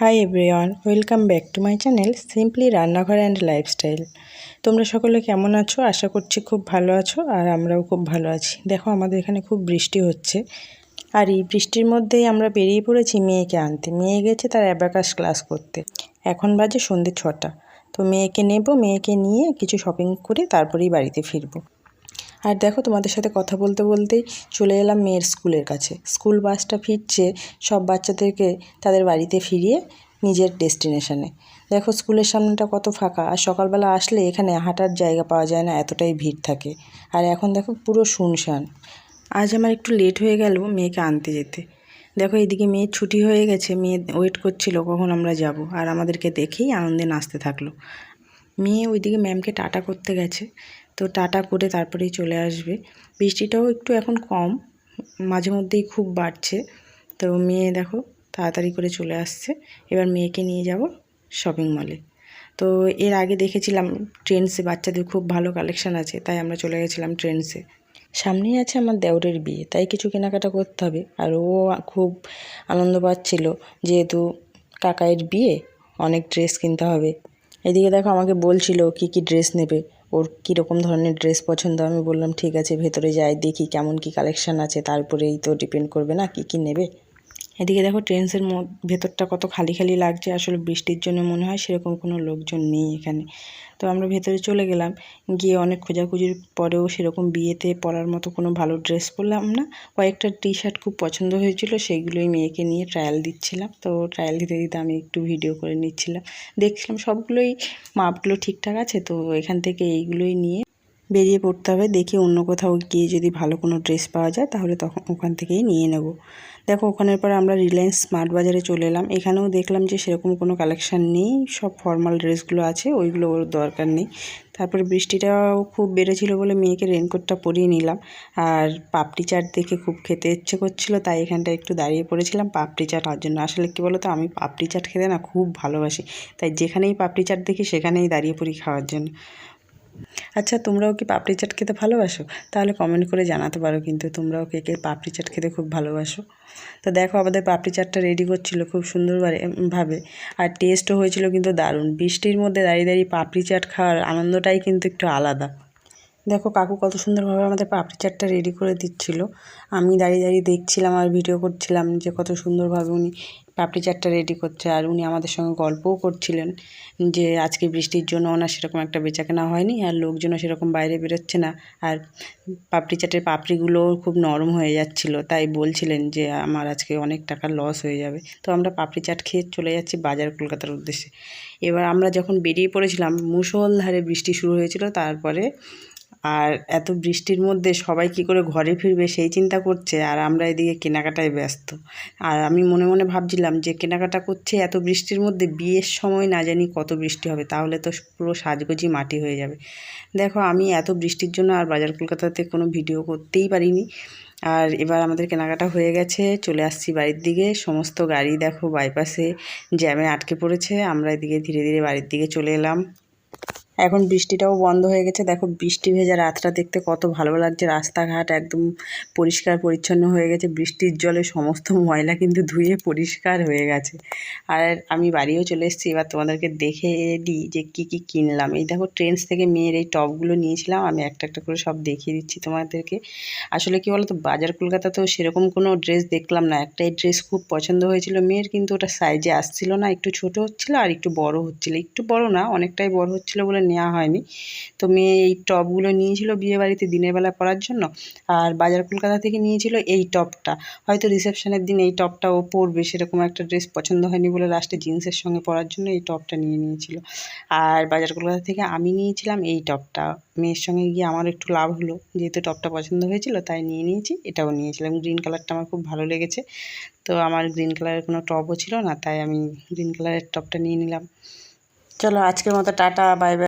Hi everyone welcome back to my channel simply Rannaghar and lifestyle তোমরা সকলে কেমন আছো? আশা করছি খুব ভালো আছো আর আমরাও খুব ভালো আছি। দেখো, আমাদের এখানে খুব বৃষ্টি হচ্ছে। আর এই বৃষ্টির মধ্যেই আমরা বেরিয়ে পড়েছি মেয়েকে আনতে। মেয়ে গেছে তার অ্যাবাকাস ক্লাস করতে। এখন বাজে সন্ধ্যে ছটা। তো মেয়েকে নেব, মেয়েকে নিয়ে কিছু শপিং করে তারপরেই বাড়িতে ফিরবো। আর দেখো তোমাদের সাথে কথা বলতে বলতেই চলে এলাম মেয়ের স্কুলের কাছে। স্কুল বাসটা ফিরছে, সব বাচ্চাদেরকে তাদের বাড়িতে ফিরিয়ে নিজের ডেস্টিনেশনে। দেখো স্কুলের সামনেটা কত ফাঁকা, আর সকালবেলা আসলে এখানে হাঁটার জায়গা পাওয়া যায় না, এতটাই ভিড় থাকে। আর এখন দেখো পুরো শুনশান। আজ আমার একটু লেট হয়ে গেল মেয়েকে আনতে যেতে। দেখো এদিকে মেয়ের ছুটি হয়ে গেছে, মেয়ে ওয়েট করছিল কখন আমরা যাব, আর আমাদেরকে দেখেই আনন্দে নাচতে থাকল। মেয়ে ওইদিকে ম্যামকে টাটা করতে গেছে। তো টাটা করে তারপরেই চলে আসবে। বৃষ্টিটাও একটু এখন কম, মাঝে মধ্যেই খুব বাড়ছে। তো মেয়ে দেখো তাড়াতাড়ি করে চলে আসছে। এবার মেয়েকে নিয়ে যাব শপিং মলে তো এর আগে দেখেছিলাম ট্রেন্ডসে বাচ্চাদের খুব ভালো কালেকশান আছে, তাই আমরা চলে গেছিলাম ট্রেন্ডসে সামনেই আছে আমার দেওরের বিয়ে, তাই কিছু কেনাকাটা করতে হবে। আর ও খুব আনন্দ পাচ্ছিল, যেহেতু কাকায়ের বিয়ে, অনেক ড্রেস কিনতে হবে। এদিকে দেখো আমাকে বলছিল কি কি ড্রেস নেবে। ওর কীরকম ধরনের ড্রেস পছন্দ? আমি বললাম, ঠিক আছে, ভেতরে যাই, দেখি কেমন কি কালেকশান আছে। তারপরেই তো ডিপেন্ড করবে না, কি কি নেবে? এদিকে দেখো ট্রেন্সের ভেতরটা কত খালি খালি লাগছে, আসলে বৃষ্টির জন্য মনে হয় সেরকম কোনো লোকজন নেই এখানে। তো আমরা ভেতরে চলে গেলাম, গিয়ে অনেক খোঁজাখুঁজির পরেও সেরকম বিয়েতে পরার মতো কোনো ভালো ড্রেস পরলাম না। কয়েকটা টি শার্ট খুব পছন্দ হয়েছিল সেইগুলোই মেয়েকে নিয়ে ট্রায়াল দিচ্ছিলাম। তো ট্রায়াল দিতে দিতে আমি একটু ভিডিও করে নিচ্ছিলাম। দেখছিলাম সবগুলোই মাপগুলো ঠিকঠাক আছে, তো এখান থেকে এইগুলোই নিয়ে বেরিয়ে পড়তে হবে। দেখি অন্য কোথাও গিয়ে যদি ভালো কোনো ড্রেস পাওয়া যায়, তাহলে তখন ওখান থেকেই নিয়ে নেব। দেখো, ওখানের পর আমরা রিলায়েন্স স্মার্ট বাজারে চলে এলাম। এখানেও দেখলাম যে সেরকম কোনো কালেকশান নেই। সব ফর্মাল ড্রেসগুলো আছে, ওইগুলো ওর দরকার নেই। তারপরে বৃষ্টিটাও খুব বেড়েছিল বলে মেয়েকে রেনকোটটা পরিয়ে নিলাম। আর পাপড়ি চাট দেখে খুব খেতে ইচ্ছে করছিল, তাই এখানটা একটু দাঁড়িয়ে পড়েছিলাম পাপড়ি চাট হওয়ার জন্য। আসলে কী বলো তো আমি পাপড়ি চাট খেতে না খুব ভালোবাসি। তাই যেখানেই পাপড়ি চাট দেখি, সেখানেই দাঁড়িয়ে পড়ি খাওয়ার জন্য। আচ্ছা তোমরাও কি পাপড়ি চাট খেতে ভালোবাসো? তাহলে কমেন্ট করে জানাতে পারো কিন্তু তোমরাও কে কে পাপড়ি চাট খেতে খুব ভালোবাসো। তো দেখো, আমাদের পাপড়ি চাটটা রেডি করছিল খুব সুন্দরভাবে আর টেস্টও হয়েছিল কিন্তু দারুণ। বৃষ্টির মধ্যে দাঁড়িয়ে দাঁড়িয়ে পাপড়ি চাট খাওয়ার আনন্দটাই কিন্তু একটু আলাদা। দেখো কাকু কত সুন্দরভাবে আমাদের পাপড়ি চাটটা রেডি করে দিচ্ছিল। আমি দাঁড়িয়ে দাঁড়িয়ে দেখছিলাম আর ভিডিও করছিলাম যে কত সুন্দরভাবে উনি পাপড়ি চাটটা রেডি করছে। আর উনি আমাদের সঙ্গে গল্পও করছিলেন যে আজকে বৃষ্টির জন্য ওনার সেরকম একটা বেচাকেনা হয়নি আর লোকজনও সেরকম বাইরে বেরোচ্ছে না। আর পাপড়ি চাটের পাপড়িগুলো খুব নরম হয়ে যাচ্ছিল। তাই বলছিলেন যে আমার আজকে অনেক টাকা লস হয়ে যাবে। তো আমরা পাপড়ি চাট খেয়ে চলে যাচ্ছি বাজার কলকাতার উদ্দেশ্যে। এবার আমরা যখন বেরিয়ে পড়েছিলাম মুসলধারে বৃষ্টি শুরু হয়েছিল। তারপরে আর এত বৃষ্টির মধ্যে সবাই কি করে ঘরে ফিরবে সেই চিন্তা করছে, আর আমরা এদিকে কেনাকাটায় ব্যস্ত। আর আমি মনে মনে ভাবছিলাম যে কেনাকাটা করছে এত বৃষ্টির মধ্যে, বিয়ের সময় না জানি কত বৃষ্টি হবে, তাহলে তো পুরো সাজগোজি মাটি হয়ে যাবে। দেখো, আমি এত বৃষ্টির জন্য আর বাজার কলকাতাতে কোনো ভিডিও করতেই পারিনি। আর এবার আমাদের কেনাকাটা হয়ে গেছে, চলে আসছি বাড়ির দিকে। সমস্ত গাড়ি দেখো বাইপাসে জ্যামে আটকে পড়েছে। আমরা এদিকে ধীরে ধীরে বাড়ির দিকে চলে এলাম। এখন বৃষ্টিটাও বন্ধ হয়ে গেছে। দেখো বৃষ্টি ভেজা রাতটা দেখতে কত ভালো লাগছে। রাস্তাঘাট একদম পরিষ্কার পরিচ্ছন্ন হয়ে গেছে। বৃষ্টির জলে সমস্ত ময়লা কিন্তু ধুয়ে পরিষ্কার হয়ে গেছে। আর আমি বাড়িও চলে এসেছি। এবার তোমাদেরকে দেখে দিই যে কি কি কিনলাম। এই দেখো ট্রেন্স থেকে মেয়ের এই টপগুলো নিয়েছিলাম। আমি একটা একটা করে সব দেখিয়ে দিচ্ছি তোমাদেরকে। আসলে কি বলতো, বাজার কলকাতা তো সেরকম কোনো ড্রেস দেখলাম না। একটাই ড্রেস খুব পছন্দ হয়েছিল মেয়ের, কিন্তু ওটা সাইজে আসছিল না। একটু ছোট হচ্ছিল আর একটু বড় হচ্ছিল। একটু বড় না, অনেকটাই বড় হচ্ছিল বলে নেওয়া হয়নি। তো মেয়ে এই টপগুলো নিয়েছিল বিয়েবাড়িতে দিনের বেলা পরার জন্য আর বাজার কলকাতা থেকে নিয়েছিল এই টপটা। হয়তো রিসেপশনের দিন এই টপটা ও পরবে, সেরকম একটা ড্রেস পছন্দ হয়নি বলে লাস্টে জিন্সের সঙ্গে পরার জন্য এই টপটা নিয়ে নিয়েছিল। আর বাজার কলকাতা থেকে আমি নিয়েছিলাম এই টপটা। মেয়ের সঙ্গে গিয়ে আমার একটু লাভ হলো, যেহেতু টপটা পছন্দ হয়েছিল তাই নিয়ে নিয়েছি, এটাও নিয়েছিলাম। গ্রিন কালারটা আমার খুব ভালো লেগেছে। তো আমার গ্রিন কালারের কোনো টপও ছিল না, তাই আমি গ্রিন কালারের টপটা নিয়ে নিলাম। চলো আজকের মতো টাটা, বাই বাই।